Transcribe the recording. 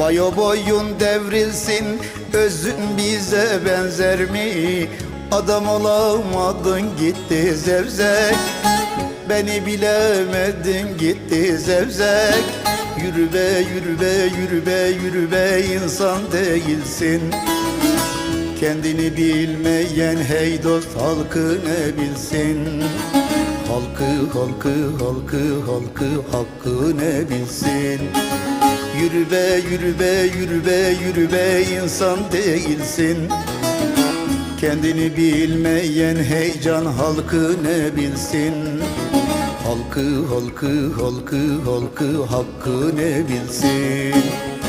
Vay o boyun devrilsin Özün bize benzer mi? Adam olamadın gitti zevzek. Beni bilemedin gitti zevzek. Yürü be yürü be yürü be yürü be insan değilsin Kendini bilmeyen hey dost halkı ne bilsin? Halkı halkı halkı halkı hakkı ne bilsin? Yürü be yürü be yürü be yürü be insan değilsin. Kendini bilmeyen heyecan halkı ne bilsin? Halkı halkı halkı halkı hakkı ne bilsin